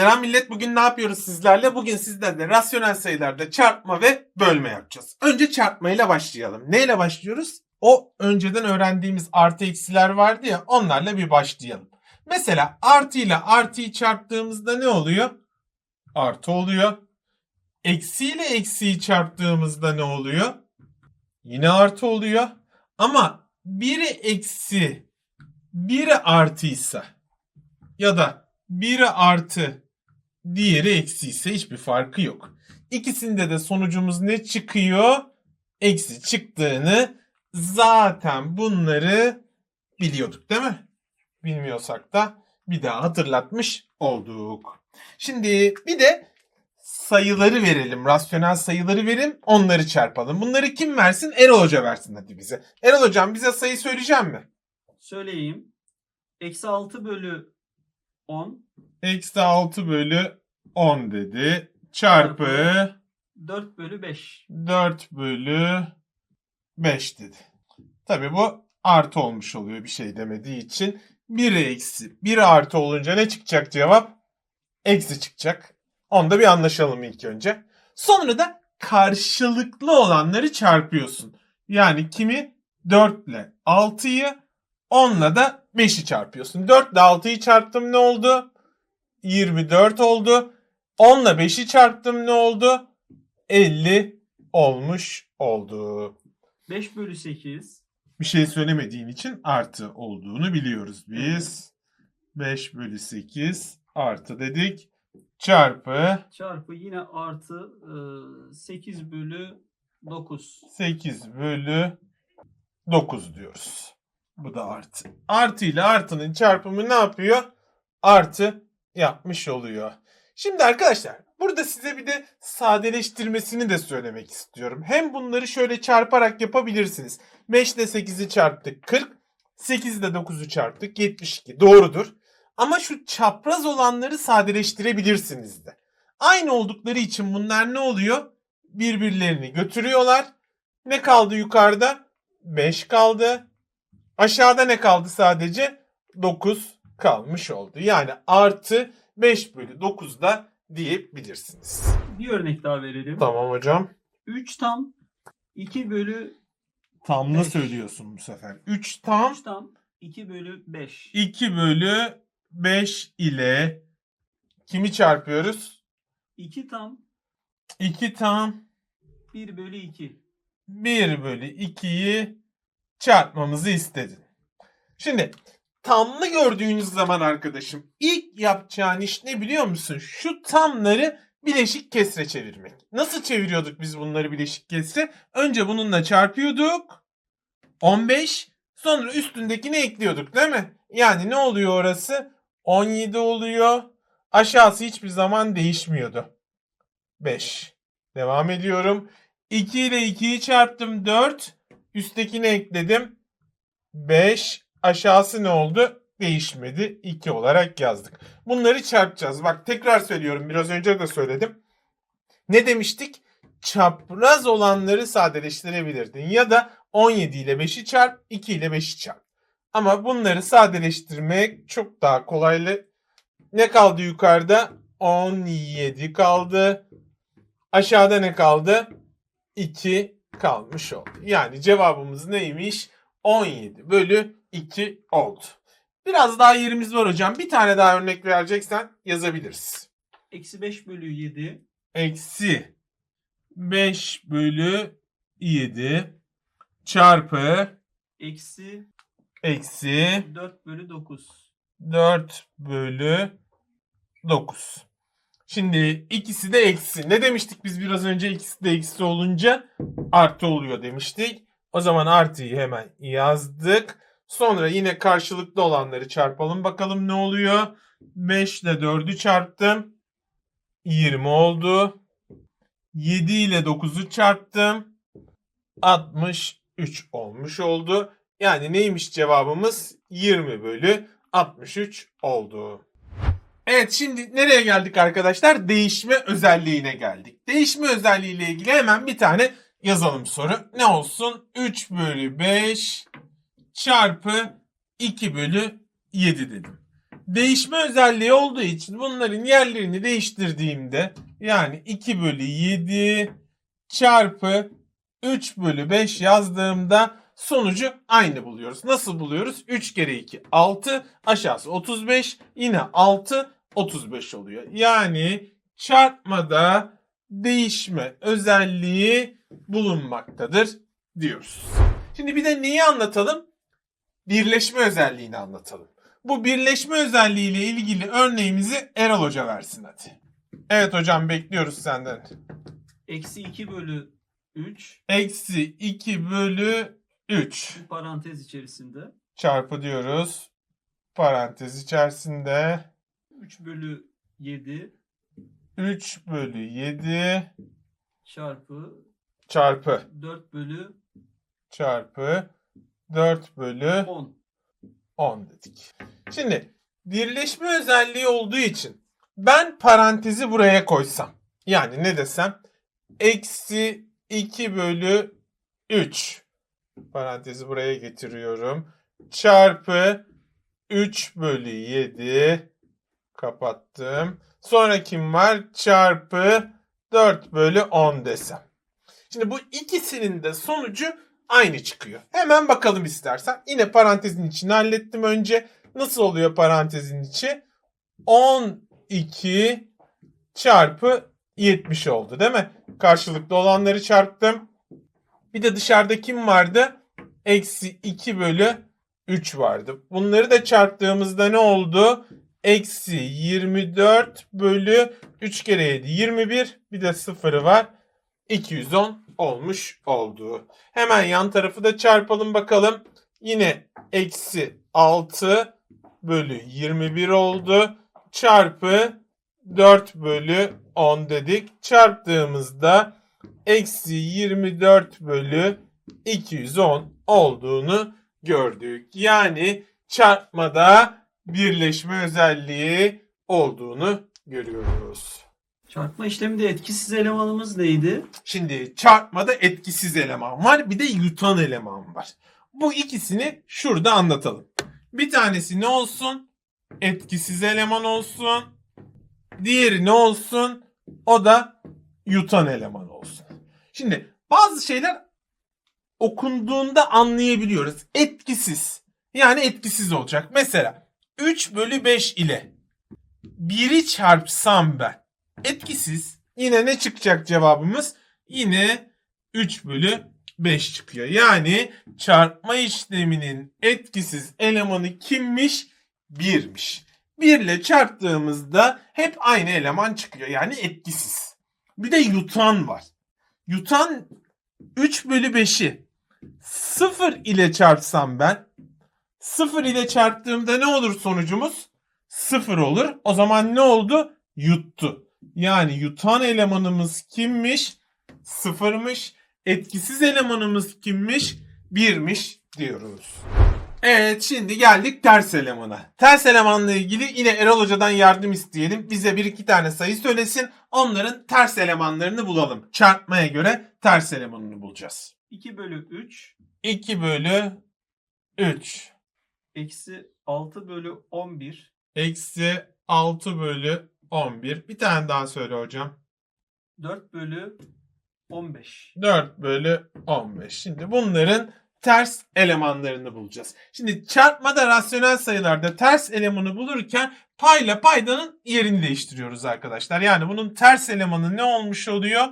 Selam millet bugün ne yapıyoruz sizlerle? Bugün sizlerle rasyonel sayılarda çarpma ve bölme yapacağız. Önce çarpmayla başlayalım. Neyle başlıyoruz? O önceden öğrendiğimiz artı eksiler vardı ya onlarla bir başlayalım. Mesela artı ile artıyı çarptığımızda ne oluyor? Artı oluyor. Eksi ile eksiyi çarptığımızda ne oluyor? Yine artı oluyor. Ama biri eksi, biri artıysa ya da biri artı, diğeri eksi ise hiçbir farkı yok. İkisinde de sonucumuz ne çıkıyor? Eksi çıktığını zaten bunları biliyorduk değil mi? Bilmiyorsak da bir daha hatırlatmış olduk. Şimdi bir de sayıları verelim. Rasyonel sayıları verin. Onları çarpalım. Bunları kim versin? Erol Hoca versin hadi bize. Erol Hocam bize sayı söyleyecek mi? Söyleyeyim. Eksi 6 bölü 10 Eksi 6 bölü 10 dedi. Çarpı 4 bölü 5. 4 bölü 5 dedi. Tabi bu artı olmuş oluyor bir şey demediği için. 1 eksi 1 artı olunca ne çıkacak cevap? Eksi çıkacak. Onda bir anlaşalım ilk önce. Sonra da karşılıklı olanları çarpıyorsun. Yani kimi 4 ile 6'yı 10 ile de 5'i çarpıyorsun. 4 ile 6'yı çarptım ne oldu? 24 oldu. 10 ile 5'i çarptım ne oldu? 50 olmuş oldu. 5 bölü 8. Bir şey söylemediğin için artı olduğunu biliyoruz biz. 5 bölü 8 artı dedik. Çarpı Çarpı yine artı e, 8 bölü 9. 8 bölü 9 diyoruz. Bu da artı. Artı ile artının çarpımı ne yapıyor? Artı yapmış oluyor. Şimdi arkadaşlar burada size bir de sadeleştirmesini de söylemek istiyorum. Hem bunları şöyle çarparak yapabilirsiniz. 5 ile 8'i çarptık 40. 8 ile 9'u çarptık 72. Doğrudur. Ama şu çapraz olanları sadeleştirebilirsiniz de. Aynı oldukları için bunlar ne oluyor? Birbirlerini götürüyorlar. Ne kaldı yukarıda? 5 kaldı. Aşağıda ne kaldı sadece? 9 kalmış oldu. Yani artı 5 bölü 9 da diyebilirsiniz. Bir örnek daha verelim. Tamam hocam. 3 tam 2 bölü Tamlı Beş. söylüyorsun bu sefer. 3 tam 3 tam 2 bölü 5. 2 bölü 5 ile kimi çarpıyoruz? 2 tam 2 tam 1 bölü 2. 1 bölü 2'yi çarpmamızı istedin. Şimdi tamlı gördüğünüz zaman arkadaşım ilk yapacağın iş ne biliyor musun? Şu tamları bileşik kesre çevirmek. Nasıl çeviriyorduk biz bunları bileşik kesre? Önce bununla çarpıyorduk. 15 sonra üstündekini ekliyorduk değil mi? Yani ne oluyor orası? 17 oluyor. Aşağısı hiçbir zaman değişmiyordu. 5. Devam ediyorum. 2 ile 2'yi çarptım 4. Üsttekini ekledim. 5. Aşağısı ne oldu? Değişmedi. 2 olarak yazdık. Bunları çarpacağız. Bak tekrar söylüyorum. Biraz önce de söyledim. Ne demiştik? Çapraz olanları sadeleştirebilirdin. Ya da 17 ile 5'i çarp, 2 ile 5'i çarp. Ama bunları sadeleştirmek çok daha kolaylı. Ne kaldı yukarıda? 17 kaldı. Aşağıda ne kaldı? 2 kalmış oldu. Yani cevabımız neymiş? 17 bölü 2 oldu. Biraz daha yerimiz var hocam. Bir tane daha örnek vereceksen yazabiliriz. Eksi 5 bölü 7. Eksi 5 bölü 7 çarpı Eksi eksi 4 bölü 9. 4 bölü 9. Şimdi ikisi de eksi. Ne demiştik biz biraz önce ikisi de eksi olunca artı oluyor demiştik. O zaman artıyı hemen yazdık. Sonra yine karşılıklı olanları çarpalım bakalım ne oluyor. 5 ile 4'ü çarptım. 20 oldu. 7 ile 9'u çarptım. 63 olmuş oldu. Yani neymiş cevabımız? 20 bölü 63 oldu. Evet şimdi nereye geldik arkadaşlar? Değişme özelliğine geldik. Değişme özelliği ile ilgili hemen bir tane yazalım soru. Ne olsun? 3 bölü 5 çarpı 2 bölü 7 dedim. değişme özelliği olduğu için bunların yerlerini değiştirdiğimde yani 2 bölü 7 çarpı 3 bölü 5 yazdığımda sonucu aynı buluyoruz. Nasıl buluyoruz? 3 kere 2 6 aşağısı 35 yine 6 35 oluyor. Yani çarpmada değişme özelliği bulunmaktadır diyoruz. Şimdi bir de neyi anlatalım? Birleşme özelliğini anlatalım. Bu birleşme özelliğiyle ilgili örneğimizi Erol Hoca versin hadi. Evet hocam bekliyoruz senden. Eksi 2 bölü 3 Eksi 2 bölü 3 parantez içerisinde çarpı diyoruz. Parantez içerisinde 3 bölü 7 3 bölü 7 çarpı çarpı 4 bölü çarpı 4 bölü 10. 10 dedik. Şimdi birleşme özelliği olduğu için ben parantezi buraya koysam. Yani ne desem? Eksi 2 bölü 3. Parantezi buraya getiriyorum. Çarpı 3 bölü 7. Kapattım. Sonra kim var? Çarpı 4 bölü 10 desem. Şimdi bu ikisinin de sonucu aynı çıkıyor. Hemen bakalım istersen. Yine parantezin içini hallettim önce. Nasıl oluyor parantezin içi? 12 çarpı 70 oldu değil mi? Karşılıklı olanları çarptım. Bir de dışarıda kim vardı? Eksi 2 bölü 3 vardı. Bunları da çarptığımızda ne oldu? Eksi 24 bölü 3 kere 7 21. Bir de sıfırı var. 210 olmuş oldu. Hemen yan tarafı da çarpalım bakalım. Yine eksi 6 bölü 21 oldu. Çarpı 4 bölü 10 dedik. Çarptığımızda eksi 24 bölü 210 olduğunu gördük. Yani çarpmada birleşme özelliği olduğunu görüyoruz. Çarpma işleminde etkisiz elemanımız neydi? Şimdi çarpmada etkisiz eleman var bir de yutan eleman var. Bu ikisini şurada anlatalım. Bir tanesi ne olsun? Etkisiz eleman olsun. Diğeri ne olsun? O da yutan eleman olsun. Şimdi bazı şeyler okunduğunda anlayabiliyoruz. Etkisiz. Yani etkisiz olacak. Mesela 3 bölü 5 ile 1'i çarpsam ben etkisiz. Yine ne çıkacak cevabımız? Yine 3 bölü 5 çıkıyor. Yani çarpma işleminin etkisiz elemanı kimmiş? 1'miş. 1 ile çarptığımızda hep aynı eleman çıkıyor. Yani etkisiz. Bir de yutan var. Yutan 3 bölü 5'i 0 ile çarpsam ben 0 ile çarptığımda ne olur sonucumuz? 0 olur. O zaman ne oldu? Yuttu. Yani yutan elemanımız kimmiş? Sıfırmış. Etkisiz elemanımız kimmiş? Birmiş diyoruz. Evet şimdi geldik ters elemana. Ters elemanla ilgili yine Erol Hoca'dan yardım isteyelim. Bize bir iki tane sayı söylesin. Onların ters elemanlarını bulalım. Çarpmaya göre ters elemanını bulacağız. 2 bölü 3 2 bölü 3 eksi 6 bölü 11 eksi 6 bölü 11. Bir tane daha söyle hocam. 4 bölü 15. 4 bölü 15. Şimdi bunların ters elemanlarını bulacağız. Şimdi çarpmada rasyonel sayılarda ters elemanı bulurken payla paydanın yerini değiştiriyoruz arkadaşlar. Yani bunun ters elemanı ne olmuş oluyor?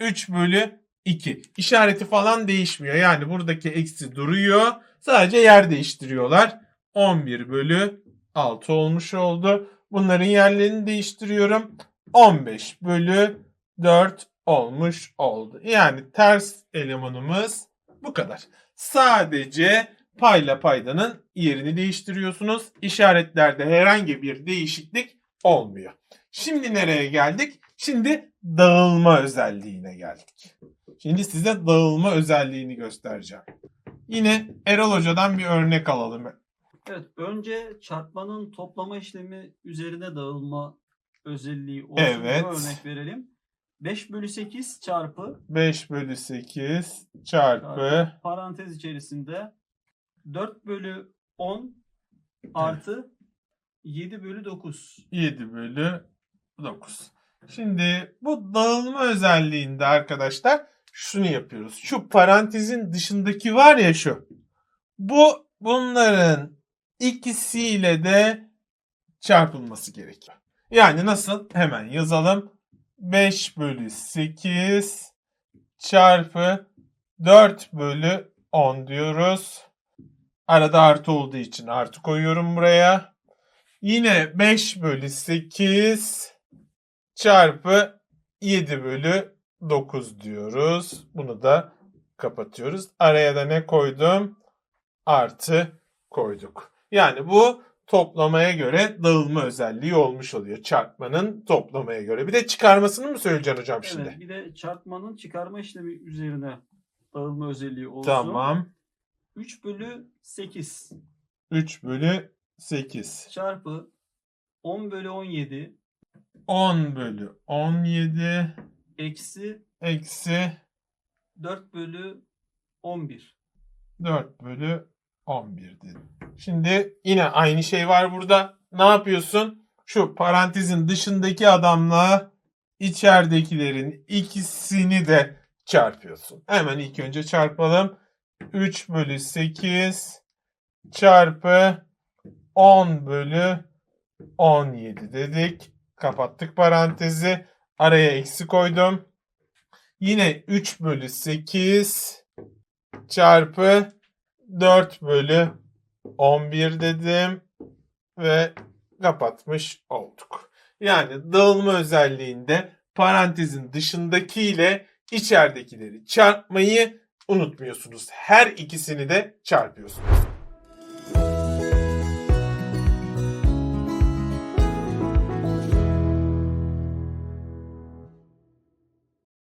3 bölü 2. İşareti falan değişmiyor. Yani buradaki eksi duruyor. Sadece yer değiştiriyorlar. 11 bölü 6 olmuş oldu. Bunların yerlerini değiştiriyorum. 15 bölü 4 olmuş oldu. Yani ters elemanımız bu kadar. Sadece payla paydanın yerini değiştiriyorsunuz. İşaretlerde herhangi bir değişiklik olmuyor. Şimdi nereye geldik? Şimdi dağılma özelliğine geldik. Şimdi size dağılma özelliğini göstereceğim. Yine Erol Hoca'dan bir örnek alalım. Evet önce çarpmanın toplama işlemi üzerine dağılma özelliği olsun. Evet. Bir örnek verelim. 5 bölü 8 çarpı 5 bölü 8 çarpı parantez içerisinde 4 bölü 10 artı 7 bölü 9. 7 bölü 9. Şimdi bu dağılma özelliğinde arkadaşlar şunu yapıyoruz. Şu parantezin dışındaki var ya şu. Bu bunların ikisiyle de çarpılması gerekiyor. Yani nasıl? Hemen yazalım. 5 bölü 8 çarpı 4 bölü 10 diyoruz. Arada artı olduğu için artı koyuyorum buraya. Yine 5 bölü 8 çarpı 7 bölü 9 diyoruz. Bunu da kapatıyoruz. Araya da ne koydum? Artı koyduk. Yani bu toplamaya göre dağılma özelliği olmuş oluyor. Çarpmanın toplamaya göre. Bir de çıkarmasını mı söyleyeceksin hocam şimdi? Evet, bir de çarpmanın çıkarma işlemi üzerine dağılma özelliği olsun. Tamam. 3 bölü 8 3 bölü 8. çarpı 10 bölü 17 10 bölü 17 eksi eksi 4 bölü 11. 4 bölü 11 dedim. Şimdi yine aynı şey var burada. Ne yapıyorsun? Şu parantezin dışındaki adamla içeridekilerin ikisini de çarpıyorsun. Hemen ilk önce çarpalım. 3 bölü 8 çarpı 10 bölü 17 dedik. Kapattık parantezi. Araya eksi koydum. Yine 3 bölü 8 çarpı 4 bölü 11 dedim ve kapatmış olduk. Yani dağılma özelliğinde parantezin dışındaki ile içeridekileri çarpmayı unutmuyorsunuz. Her ikisini de çarpıyorsunuz.